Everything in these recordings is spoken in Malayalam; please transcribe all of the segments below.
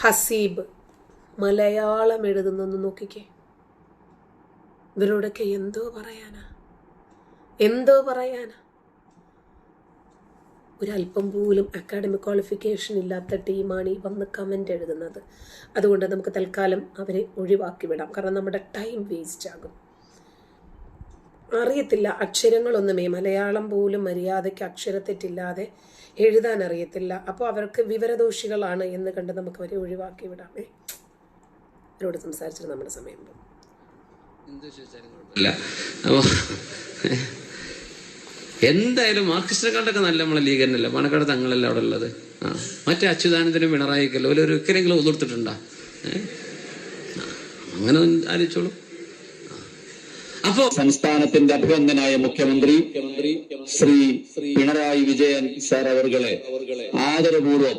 ഹസീബ് മലയാളം എഴുതുന്നെന്ന് നോക്കിക്കേ. ഇവരോടൊക്കെ എന്തോ പറയാനാ? എന്തോ പറയാനാ? ഒരല്പം പോലും അക്കാഡമിക് ക്വാളിഫിക്കേഷൻ ഇല്ലാത്ത ടീമാണ് ഈ വന്ന് കമന്റ് എഴുതുന്നത്. അതുകൊണ്ട് നമുക്ക് തൽക്കാലം അവരെ ഒഴിവാക്കി വിടാം. കാരണം നമ്മുടെ ടൈം വേസ്റ്റ് ആകും. അറിയത്തില്ല അക്ഷരങ്ങളൊന്നുമേ. മലയാളം പോലും മര്യാദയ്ക്ക് അക്ഷരത്തെറ്റില്ലാതെ എഴുതാൻ അറിയത്തില്ല. അപ്പോൾ അവർക്ക് വിവരദോഷികളാണ് എന്ന് കണ്ട് നമുക്ക് അവരെ ഒഴിവാക്കി വിടാമേ അവരോട് സംസാരിച്ചിട്ട് നമ്മുടെ സമയം എന്തായാലും മാർക്സിസ്റ്റിനെക്കാണ്ടൊക്കെ നല്ല നമ്മളെ ലീഗ് തന്നെയല്ല പാണക്കാട് തങ്ങളല്ല അവിടെ ഉള്ളത്? ആ മറ്റേ അച്യുതാനന്ദനും പിണറായിക്കല്ലോ ഒരു ഒരിക്കലെങ്കിലും ഒതിർത്തിട്ടുണ്ടാ? അങ്ങനെ ആലോചിച്ചോളൂ. സംസ്ഥാനത്തിന്റെ അഭിനന്ദനായ മുഖ്യമന്ത്രി ശ്രീ പിണറായി വിജയൻ സാർ അവർകളെ ആദരപൂർവം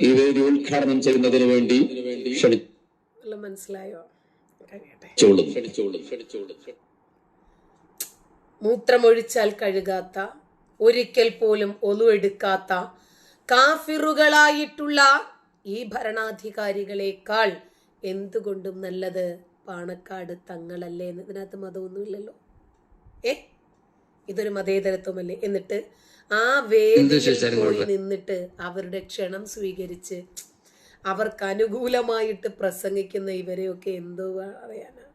ഈ വേദി ഉദ്ഘാടനം ചെയ്യുന്നതിന് വേണ്ടി മനസ്സിലായോ? മൂത്രമൊഴിച്ചാൽ കഴുകാത്ത ഒരിക്കൽ പോലും ഒലുവെടുക്കാത്ത കാഫിറുകളായിട്ടുള്ള ഈ ഭരണാധികാരികളെക്കാൾ എന്തുകൊണ്ടും നല്ലത് പാണക്കാട് തങ്ങളല്ലേ എന്ന്. ഇതിനകത്ത് മതമൊന്നുമില്ലല്ലോ. ഏ? ഇതൊരു മതേതരത്വമല്ലേ? എന്നിട്ട് ആ വേദിയിൽ പോയി നിന്നിട്ട് അവരുടെ ക്ഷണം സ്വീകരിച്ച് അവർക്ക് അനുകൂലമായിട്ട് പ്രസംഗിക്കുന്ന ഇവരെയൊക്കെ എന്തോ പറയാനാ?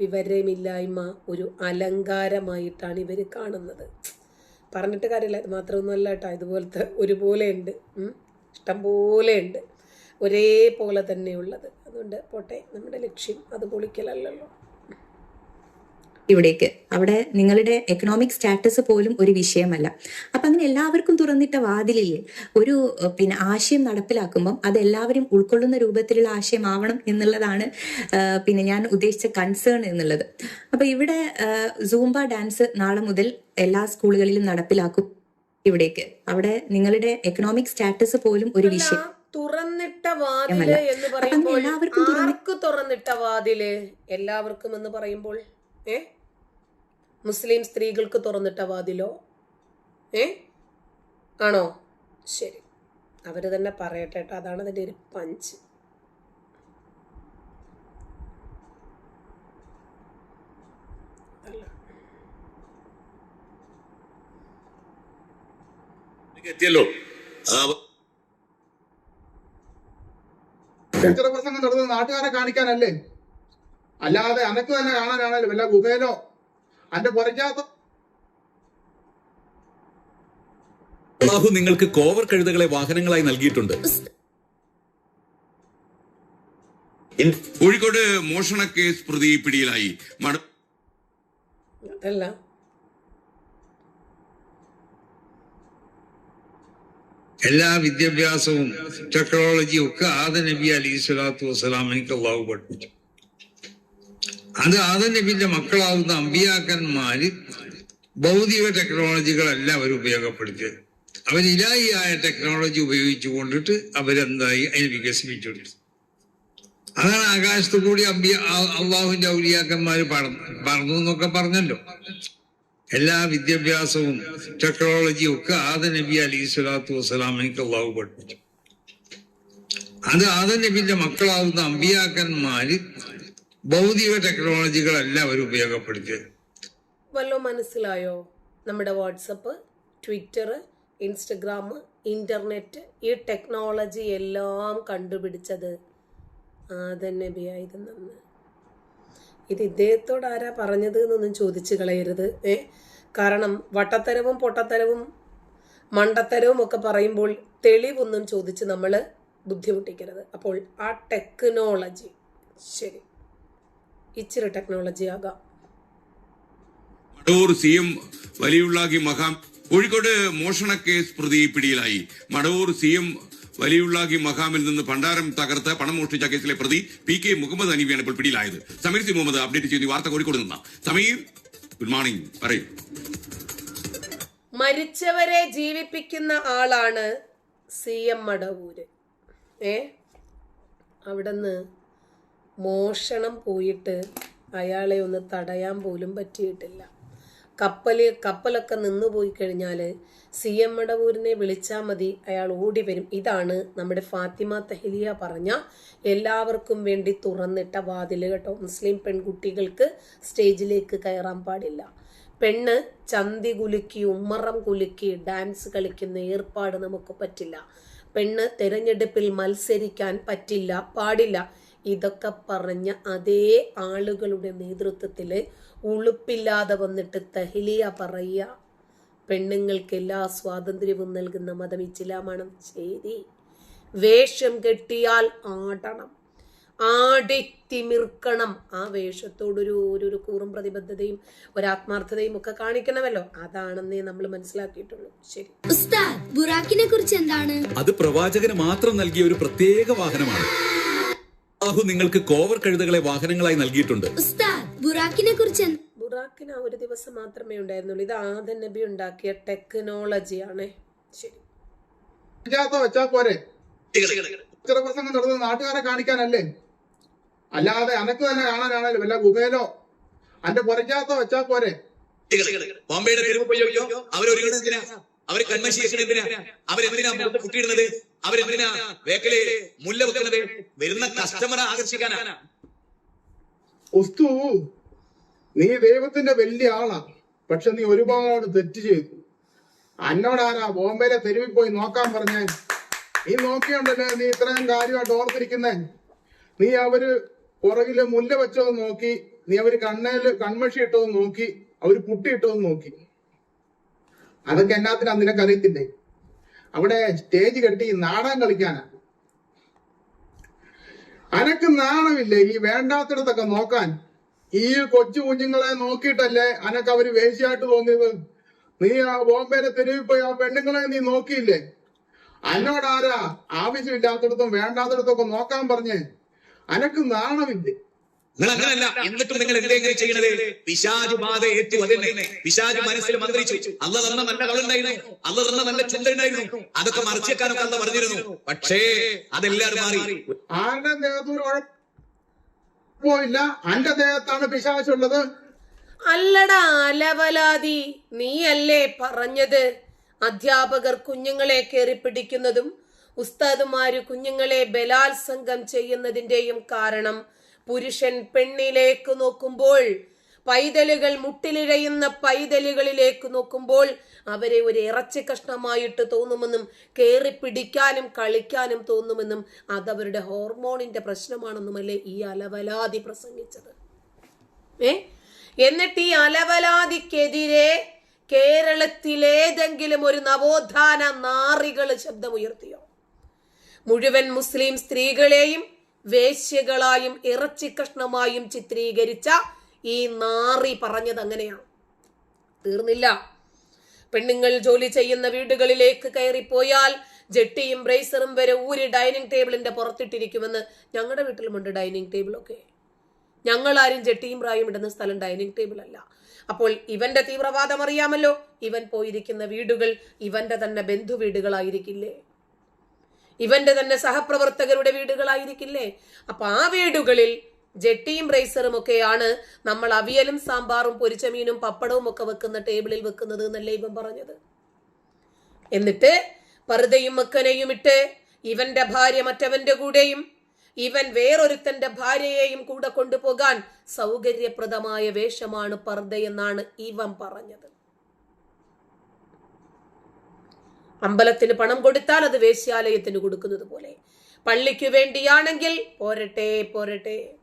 വിവരമില്ലായ്മ ഒരു അലങ്കാരമായിട്ടാണ് ഇവർ കാണുന്നത്. പറഞ്ഞിട്ട് കാര്യമില്ല. ഇത് മാത്രമൊന്നുമല്ല കേട്ടോ. ഇതുപോലത്തെ ഒരുപോലെ ഉണ്ട്. ഉം. ഇഷ്ടം പോലെ ഉണ്ട്. ഒരേപോലെ തന്നെയുള്ളത് അതുകൊണ്ട് പോട്ടെ നമ്മുടെ ലക്ഷ്യം അത് പൊളിക്കലല്ലല്ലോ. ഇവിടേക്ക്. അവിടെ നിങ്ങളുടെ എക്കണോമിക് സ്റ്റാറ്റസ് പോലും ഒരു വിഷയമല്ല. അപ്പൊ അങ്ങനെ എല്ലാവർക്കും തുറന്നിട്ട വാതിലില്ലേ ഒരു പിന്നെ ആശയം നടപ്പിലാക്കുമ്പം അത് എല്ലാവരും ഉൾക്കൊള്ളുന്ന രൂപത്തിലുള്ള ആശയമാവണം എന്നുള്ളതാണ് പിന്നെ ഞാൻ ഉദ്ദേശിച്ച കൺസേൺ എന്നുള്ളത്. അപ്പൊ ഇവിടെ സൂംബ ഡാൻസ് നാളെ മുതൽ എല്ലാ സ്കൂളുകളിലും നടപ്പിലാക്കും ഇവിടേക്ക്. അവിടെ നിങ്ങളുടെ എക്കണോമിക് സ്റ്റാറ്റസ് പോലും ഒരു വിഷയം. തുറന്നിട്ട വാതിൽ എന്ന് പറയുമ്പോൾ എല്ലാവർക്കും ആർക്ക് തുറന്നിട്ട വാതിൽ? എല്ലാവർക്കും എന്ന് പറയുമ്പോൾ ഏ? മുസ്ലിം സ്ത്രീകൾക്ക് തുറന്നിട്ട വാതിലോ? ഏ? ആണോ? ശരി. അവർ തന്നെ പറയട്ടെ കേട്ടോ. അതാണ് അതിന്റെ ഒരു പഞ്ച്. അല്ല എത്തിയല്ലോ ആ കച്ചറ പ്രസംഗം നടന്നത് നാട്ടുകാരെ കാണിക്കാനല്ലേ? അല്ലാതെ അനക്ക് തന്നെ കാണാനാണല്ലോ വല്ല ഗുഹയിലോ? അന്റെ പുറയ്ക്കകത്ത് ബാഹു നിങ്ങൾക്ക് കോവർ കഴുതകളെ വാഹനങ്ങളായി നൽകിയിട്ടുണ്ട്. കോഴിക്കോട് മോഷണ കേസ് പ്രതി പിടിയിലായി. മട അതല്ല എല്ലാ വിദ്യാഭ്യാസവും ടെക്നോളജിയും ഒക്കെ ആദ നബി അലി സ്വലാത്തു വസ്സലാം എനിക്ക് അള്ളാഹു പഠിപ്പിച്ചു. അത് ആദ നബിന്റെ മക്കളാവുന്ന അമ്പിയാക്കന്മാര് ഭൗതിക ടെക്നോളജികളല്ല അവർ ഉപയോഗപ്പെടുത്തിയത് അവർ ഇലാഹിയായ ടെക്നോളജി ഉപയോഗിച്ചു കൊണ്ടിട്ട് അവരെന്തായി? അതിനെ വികസിപ്പിച്ചെടുത്തു അതാണ് ആകാശത്തു കൂടി അമ്പിയ അള്ളാഹുവിന്റെ ഔലിയാക്കന്മാര് പറന്നു പറന്നു എന്നൊക്കെ പറഞ്ഞല്ലോ. എല്ലാ വിദ്യാഭ്യാസവും ടെക്നോളജിയും ഒക്കെ ആദ നബി അലി സ്വലാത്തു വസ്സലാമിക്ക് അള്ളാഹു പഠിപ്പിച്ചു. അത് ആദ നബിന്റെ മക്കളാവുന്ന അമ്പിയാക്കന്മാര് ഭൗതിക ടെക്നോളജികളല്ല അവർ ഉപയോഗപ്പെടുത്തിയത് വല്ലോ മനസ്സിലായോ? നമ്മുടെ വാട്സപ്പ് ട്വിറ്റർ ഇൻസ്റ്റഗ്രാം ഇന്റർനെറ്റ് ഈ ടെക്നോളജി എല്ലാം കണ്ടുപിടിച്ചത് ആദ നബിയായിരുന്നെന്ന് ഇത് ഇദ്ദേഹത്തോട് ആരാ പറഞ്ഞത് എന്നൊന്നും ചോദിച്ചു കളയരുത് ഏ? കാരണം വട്ടത്തരവും പൊട്ടത്തരവും മണ്ടത്തരവും ഒക്കെ പറയുമ്പോൾ തെളിവൊന്നും ചോദിച്ച് നമ്മൾ ബുദ്ധിമുട്ടിക്കരുത്. അപ്പോൾ ആ ടെക്നോളജി ശരി. ഇച്ചിരി ടെക്നോളജി ആകാം. മടവൂർ സി എം വലിയുള്ളാകി മഹാം കോഴിക്കോട് മോഷണ കേസ് പ്രതി പിടിയിലായി. മടവൂർ സി എം വലിയുള്ളാഹി മഹാമിൽ നിന്ന് പണ്ടാരം തകർത്ത് പണം മോഷ്ടിച്ച കേസിലെ പ്രതി പി കെ മുഹമ്മദ് അനീബിയാണ് ഇപ്പോൾ പിടിയിലായത്. സമീർ സി മുഹമ്മദ് അപ്ഡേറ്റ് ചെയ്യുന്ന വാർത്ത കോഴിക്കോട് നിന്ന സമീർ ഗുഡ് മോർണിംഗ് പറയൂ. മരിച്ചവരെ ജീവിപ്പിക്കുന്ന ആളാണ് സി എം മടവൂര്. ഏ? അവിടുന്ന് മോഷണം പോയിട്ട് അയാളെ ഒന്ന് തടയാൻ പോലും പറ്റിയിട്ടില്ല. കപ്പൽ കപ്പലൊക്കെ നിന്ന് പോയി കഴിഞ്ഞാൽ സി എം മടവൂരിനെ വിളിച്ചാൽ മതി അയാൾ ഓടി വരും. ഇതാണ് നമ്മുടെ ഫാത്തിമ തെഹലിയ പറഞ്ഞ എല്ലാവർക്കും വേണ്ടി തുറന്നിട്ട വാതിൽ കേട്ടോ. മുസ്ലിം പെൺകുട്ടികൾക്ക് സ്റ്റേജിലേക്ക് കയറാൻ പാടില്ല. പെണ്ണ് ചന്തി കുലുക്കി ഉമ്മറം കുലുക്കി ഡാൻസ് കളിക്കുന്ന ഏർപ്പാട് നമുക്ക് പറ്റില്ല. പെണ്ണ് തെരഞ്ഞെടുപ്പിൽ മത്സരിക്കാൻ പറ്റില്ല പാടില്ല. ഇതൊക്കെ പറഞ്ഞ അതേ ആളുകളുടെ നേതൃത്വത്തിൽ ഉളുപ്പില്ലാതെ വന്നിട്ട് തഹലിയ പറയുക. പെണ്ണുങ്ങൾക്ക് എല്ലാ സ്വാതന്ത്ര്യവും നൽകുന്ന മതം ഇച്ചിലാമാണ് ശരി. വേഷം കെട്ടിയാൽ ആടണം. ആടിത്തിമിർക്കണം. ആ വേഷത്തോടൊരു ഒരു ഒരു കൂറും പ്രതിബദ്ധതയും ഒരാത്മാർത്ഥതയും ഒക്കെ കാണിക്കണമല്ലോ. അതാണെന്നേ നമ്മൾ മനസ്സിലാക്കിയിട്ടുള്ളൂ. ശരി. ഉസ്താദ് ബുറാക്കിനെ കുറിച്ച് എന്താണ്? അത് പ്രവാചകന് മാത്രം നൽകിയ ഒരു പ്രത്യേക വാഹനമാണ്. അള്ളാഹു നിങ്ങൾക്ക് കോവർ കഴുതകളെ വാഹനങ്ങളായി നൽകിയിട്ടുണ്ട്. ഉസ്താദ് ബുറാക്കിനെ കുറിച്ച് ബുറാക്കിന് ആ ഒരു ദിവസം മാത്രമേ ഉണ്ടായിരുന്നുള്ളൂ. ഇത് ആദൻ നബി ഉണ്ടാക്കിയ ടെക്നോളജിയാണ്. ശരി. വെച്ചാ പോരെ? പ്രസംഗം നടന്നത് നാട്ടുകാരെ കാണിക്കാനല്ലേ? അല്ലാതെ അനക്ക് തന്നെ കാണാനാണല്ലോ വല്ല ഗുഹയിലോ അന്റെ പുരയ്ക്കാത്ത വെച്ചാ പോരെ? ബോംബെയുടെ തെരുവ് അവർ കൺമശി എന്തിനാ? അവരെന്തിനാ കുട്ടിയിടുന്നത്? അവരെന്തിനാ വേക്കൽ മുല്ല വെക്കുന്നത്? വരുന്ന കസ്റ്റമറെ ആകർഷിക്കാനാ. നീ ദൈവത്തിന്റെ വലിയ ആളാ. പക്ഷെ നീ ഒരുപാട് തെറ്റ് ചെയ്തു. അന്നോടാരാ ബോംബെയിലെ തെരുവിൽ പോയി നോക്കാൻ പറഞ്ഞേ? നീ നോക്കിയോണ്ടല്ലേ നീ ഇത്രയും കാര്യമായിട്ട് ഓർത്തിരിക്കുന്നേ? നീ അവർ പുറകിൽ മുല്ല വെച്ചത് നോക്കി. നീ അവർ കണ്ണേൽ കൺമഷി ഇട്ടത് നോക്കി. അവർ പുട്ടി ഇട്ടത് നോക്കി. അതൊക്കെ എന്നാത്തിനാ നിനക്കറിയത്തില്ലേ അവിടെ സ്റ്റേജ് കെട്ടി നാടകം കളിക്കാനാണ് അനക്ക് നാണമില്ലേ ഈ വേണ്ടാത്തിടത്തൊക്കെ നോക്കാൻ? ഈ കൊച്ചു കുഞ്ഞുങ്ങളെ നോക്കിയിട്ടല്ലേ അനക്ക് അവർ വേശിയായിട്ട് തോന്നിയത്? നീ ആ ബോംബെയിലെ തെരുവിൽ പോയി ആ പെണ്ണുങ്ങളെ നീ നോക്കിയില്ലേ? അന്നോടാരാ ആവശ്യമില്ലാത്തിടത്തും വേണ്ടാത്തിടത്തൊക്കെ നോക്കാൻ പറഞ്ഞേ. അനക്ക് നാണമില്ലേ? നിങ്ങൾ അങ്ങനല്ല എന്നിട്ടും നിങ്ങൾ എന്തെങ്കിലും ചെയ്യണത്? പിശാജ് ബാധ ഏറ്റു അതന്നെ പിശാജ് മനസ്സിൽ മന്ത്രിച്ചു. അല്ല തന്ന നല്ല കളുണ്ടായിരുന്നു അല്ല തന്ന നല്ല ചിന്ത ഉണ്ടായിരുന്നു അതൊക്കെ മറിച്ചേക്കാനൊക്കെ അല്ല പറഞ്ഞിരുന്നു. പക്ഷേ അതെല്ലാരും മാറി. ആരുടെ കുഴപ്പമില്ല അന്റെ ദേഹത്താണ് പിശാചുള്ളത്. അല്ലടാ അലവലാതി. നീയല്ലേ പറഞ്ഞത്? അധ്യാപകർ കുഞ്ഞുങ്ങളെ കയറി പിടിക്കുന്നതും ഉസ്താദുമാര് കുഞ്ഞുങ്ങളെ ബലാത്സംഗം ചെയ്യുന്നതിന്റെയും കാരണം പുരുഷൻ പെണ്ണിലേക്ക് നോക്കുമ്പോൾ പൈതലുകൾ മുട്ടിലിഴയുന്ന പൈതലുകളിലേക്ക് നോക്കുമ്പോൾ അവരെ ഒരു ഇറച്ചി കഷ്ണമായിട്ട് തോന്നുമെന്നും കയറി പിടിക്കാനും കളിക്കാനും തോന്നുമെന്നും അതവരുടെ ഹോർമോണിന്റെ പ്രശ്നമാണെന്നുമല്ലേ ഈ അലവലാതി പ്രസംഗിച്ചത്. ഏ? എന്നിട്ട് ഈ അലവലാതിക്കെതിരെ കേരളത്തിലേതെങ്കിലും ഒരു നവോത്ഥാന നാറികൾ ശബ്ദമുയർത്തിയോ? മുഴുവൻ മുസ്ലിം സ്ത്രീകളെയും വേശ്യകളായും ഇറച്ചി കഷ്ണമായും ചിത്രീകരിച്ച ഈ നാറി പറഞ്ഞത് അങ്ങനെയാണ്. തീർന്നില്ല. പെണ്ണുങ്ങൾ ജോലി ചെയ്യുന്ന വീടുകളിലേക്ക് കയറിപ്പോയാൽ ജെട്ടിയും ബ്രേസറും വരെ ഊരി ഡൈനിങ് ടേബിളിന്റെ പുറത്തിട്ടിരിക്കുമെന്ന് ഞങ്ങളുടെ വീട്ടിലുമുണ്ട് ഡൈനിങ് ടേബിളൊക്കെ. ഞങ്ങൾ ആരും ജെട്ടിയും പ്രായും ഇടുന്ന സ്ഥലം ഡൈനിങ് ടേബിൾ അല്ല അപ്പോൾ ഇവന്റെ തീവ്രവാദം അറിയാമല്ലോ. ഇവൻ പോയിരിക്കുന്ന വീടുകൾ ഇവന്റെ തന്നെ ബന്ധു വീടുകളായിരിക്കില്ലേ ഇവന്റെ തന്നെ സഹപ്രവർത്തകരുടെ വീടുകളായിരിക്കില്ലേ? അപ്പൊ ആ വീടുകളിൽ ജെട്ടിയും റൈസറും ഒക്കെയാണ് നമ്മൾ അവിയലും സാമ്പാറും പൊരിച്ച മീനും പപ്പടവും ഒക്കെ വെക്കുന്ന ടേബിളിൽ വെക്കുന്നത് എന്നല്ലേ ഇവൻ പറഞ്ഞത്. എന്നിട്ട് പറുതയും മക്കനെയും ഇട്ട് ഇവന്റെ ഭാര്യ മറ്റവന്റെ കൂടെയും ഇവൻ വേറൊരുത്തന്റെ ഭാര്യയെയും കൂടെ കൊണ്ടുപോകാൻ സൗകര്യപ്രദമായ വേഷമാണ് പർദ്ദയെന്നാണ് ഇവൻ പറഞ്ഞത്. അമ്പലത്തിന് പണം കൊടുത്താൽ അത് വേശ്യാലയത്തിന് കൊടുക്കുന്നത് പോലെ. പള്ളിക്ക് വേണ്ടിയാണെങ്കിൽ പോരട്ടെ പോരട്ടെ.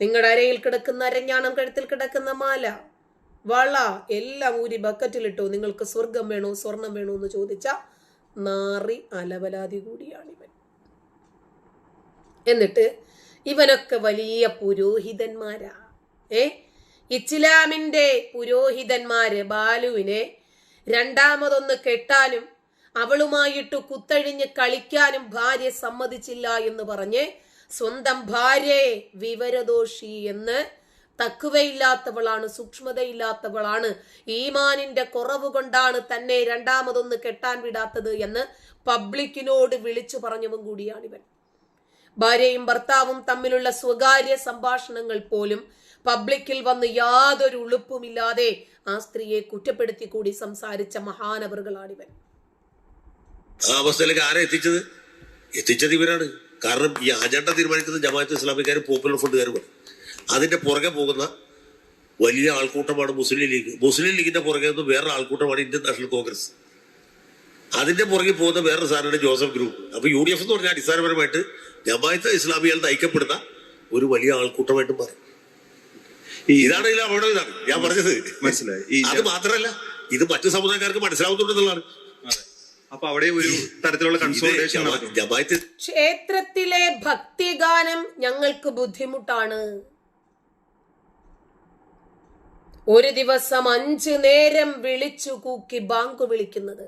നിങ്ങളുടെ അരയിൽ കിടക്കുന്ന അരഞ്ഞാണം കഴുത്തിൽ കിടക്കുന്ന മാല വള എല്ലാം ഊരി ബക്കറ്റിലിട്ടു നിങ്ങൾക്ക് സ്വർഗം വേണോ സ്വർണം വേണോ എന്ന് ചോദിച്ച നാറി അലവലാതി കൂടിയാണ് ഇവൻ എന്നിട്ട് ഇവനൊക്കെ വലിയ പുരോഹിതന്മാരാ. ഏ? ഇസ്ലാമിന്റെ പുരോഹിതന്മാര് ബാലുവിനെ രണ്ടാമതൊന്ന് കെട്ടാനും അവളുമായിട്ട് കുത്തഴിഞ്ഞ് കളിക്കാനും ഭാര്യ സമ്മതിച്ചില്ല എന്ന് പറഞ്ഞ് സ്വന്തം ഭാര്യയെ വിവരദോഷി എന്ന് തക്കുവയില്ലാത്തവളാണ് സൂക്ഷ്മതയില്ലാത്തവളാണ് ഈമാനിന്റെ കുറവ് കൊണ്ടാണ് തന്നെ രണ്ടാമതൊന്ന് കെട്ടാൻ വിടാത്തത് എന്ന് പബ്ലിക്കിനോട് വിളിച്ചു പറഞ്ഞവൻ കൂടിയാണിവൻ. ഭാര്യയും ഭർത്താവും തമ്മിലുള്ള സ്വകാര്യ സംഭാഷണങ്ങൾ പോലും പബ്ലിക്കിൽ വന്ന് യാതൊരു ഉളുപ്പുമില്ലാതെ ആ സ്ത്രീയെ കുറ്റപ്പെടുത്തി കൂടി സംസാരിച്ച മഹാനവറുകളാണിവൻ ആ അവസ്ഥയിലേക്ക് ആരെ എത്തിച്ചത്? എത്തിച്ചത് ഇവരാണ്. കാരണം ഈ അജണ്ട തീരുമാനിക്കുന്നത് ജമാഅത്ത് ഇസ്ലാമിക്കാരും പോപ്പുലർ ഫണ്ടുകാരും അതിന്റെ പുറകെ പോകുന്ന വലിയ ആൾക്കൂട്ടമാണ് മുസ്ലിം ലീഗ്. മുസ്ലിം ലീഗിന്റെ പുറകെ നിന്ന് വേറൊരു ആൾക്കൂട്ടമാണ് ഇന്ത്യൻ നാഷണൽ കോൺഗ്രസ്. അതിന്റെ പുറകെ പോകുന്ന വേറൊരു സാധനമാണ് ജോസഫ് ഗ്രൂപ്പ്. അപ്പൊ യു ഡി എഫ് എന്ന് പറഞ്ഞാൽ അടിസ്ഥാനപരമായിട്ട് ജമാഅത്ത് ഇസ്ലാമിയാൽ നയിക്കപ്പെടുന്ന ഒരു വലിയ ആൾക്കൂട്ടമായിട്ട് മാറി. ഇതാണ് ഇതിൽ അപകടം ഇതാണ് ഞാൻ പറഞ്ഞത്. മനസ്സിലായി. അത് മാത്രമല്ല ഇത് മറ്റു സമുദായക്കാർക്ക് മനസ്സിലാവുന്നുണ്ടെന്നുള്ളതാണ് അപ്പൊ അവിടെ ഒരു തരത്തിലുള്ള ക്ഷേത്രത്തിലെ ഭക്തിഗാനം ഞങ്ങൾക്ക് ബുദ്ധിമുട്ടാണ്. ഒരു ദിവസം അഞ്ചു നേരം വിളിച്ചു കൂക്കി ബാങ്ക് വിളിക്കുന്നത്.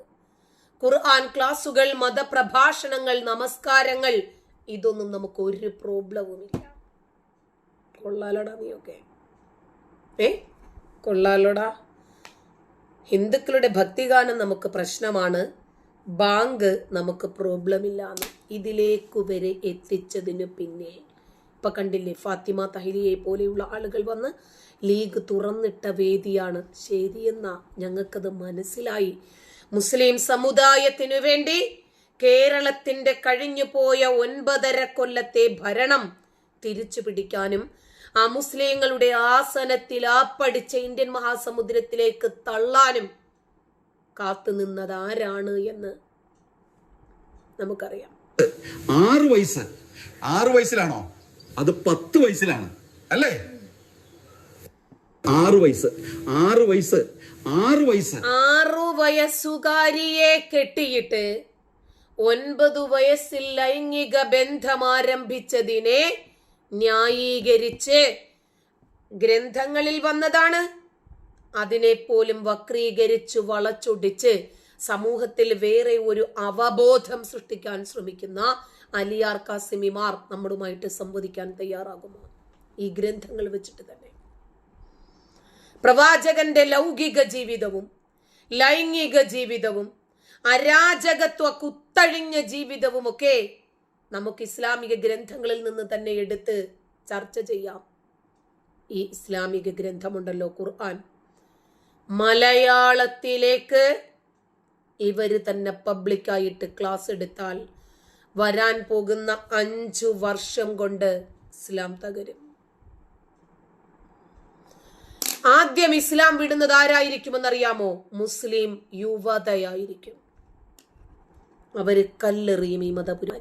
ഖുർആൻ ക്ലാസുകൾ മതപ്രഭാഷണങ്ങൾ നമസ്കാരങ്ങൾ ഇതൊന്നും നമുക്ക് ഒരു പ്രോബ്ലവുമില്ല. നീ നീയൊക്കെ. ഏ? കൊള്ളാലോടാ. ഹിന്ദുക്കളുടെ ഭക്തിഗാനം നമുക്ക് പ്രശ്നമാണ്. ബാങ്ക് നമുക്ക് പ്രോബ്ലം ഇല്ലാന്ന് ഇതിലേക്ക് വരെ എത്തിച്ചതിന് പിന്നെ. ഇപ്പൊ കണ്ടില്ലേ ഫാത്തിമ തഹിലിയെ പോലെയുള്ള ആളുകൾ വന്ന് ലീഗ് തുറന്നിട്ട വേദിയാണ്. ശരിയെന്നാ ഞങ്ങൾക്കത് മനസ്സിലായി. മുസ്ലിം സമുദായത്തിനു വേണ്ടി കേരളത്തിന്റെ കഴിഞ്ഞുപോയ ഒൻപതര കൊല്ലത്തെ ഭരണം തിരിച്ചു പിടിക്കാനും ആ മുസ്ലിങ്ങളുടെ ആസനത്തിൽ ആപ്പടിച്ച ഇന്ത്യൻ മഹാസമുദ്രത്തിലേക്ക് തള്ളാനും കാത്തുനിന്നത് ആരാണ് എന്ന് നമുക്കറിയാം. ആറ് വയസ്സ്. ആറ് വയസ്സിലാണോ? അത് പത്ത് വയസ്സിലാണ്. അല്ലേ? ആറു വയസ്സ്. ആറ് വയസ്സ്. ആറ് വയസ്സ്. ആറു വയസ്സുകാരിയെ കെട്ടിയിട്ട് ഒൻപതു വയസ്സിൽ ലൈംഗിക ബന്ധം ആരംഭിച്ചതിനെ ന്യായീകരിച്ച് ഗ്രന്ഥങ്ങളിൽ വന്നതാണ്. അതിനെപ്പോലും വക്രീകരിച്ചു വളച്ചൊടിച്ച് സമൂഹത്തിൽ വേറെ ഒരു അവബോധം സൃഷ്ടിക്കാൻ ശ്രമിക്കുന്ന അലിയാർ കാസിമിമാർ നമ്മളുമായിട്ട് സംവദിക്കാൻ തയ്യാറാകുമോ? ഈ ഗ്രന്ഥങ്ങൾ വെച്ചിട്ട് തന്നെ. പ്രവാചകന്റെ ലൗകിക ജീവിതവും ലൈംഗിക ജീവിതവും അരാജകത്വ കുത്തഴിഞ്ഞ ജീവിതവുമൊക്കെ നമുക്ക് ഇസ്ലാമിക ഗ്രന്ഥങ്ങളിൽ നിന്ന് തന്നെ എടുത്ത് ചർച്ച ചെയ്യാം. ഈ ഇസ്ലാമിക ഗ്രന്ഥമുണ്ടല്ലോ ഖുർആൻ. മലയാളത്തിലേക്ക് ഇവർ തന്നെ പബ്ലിക്കായിട്ട് ക്ലാസ് എടുത്താൽ വരാൻ പോകുന്ന അഞ്ചു വർഷം കൊണ്ട് ഇസ്ലാം തകരും. ആദ്യം ഇസ്ലാം വിടുന്നത് ആരായിരിക്കുമെന്നറിയാമോ? മുസ്ലിം യുവതയായിരിക്കും. അവർ കല്ലെറിയും ഈ മതപുര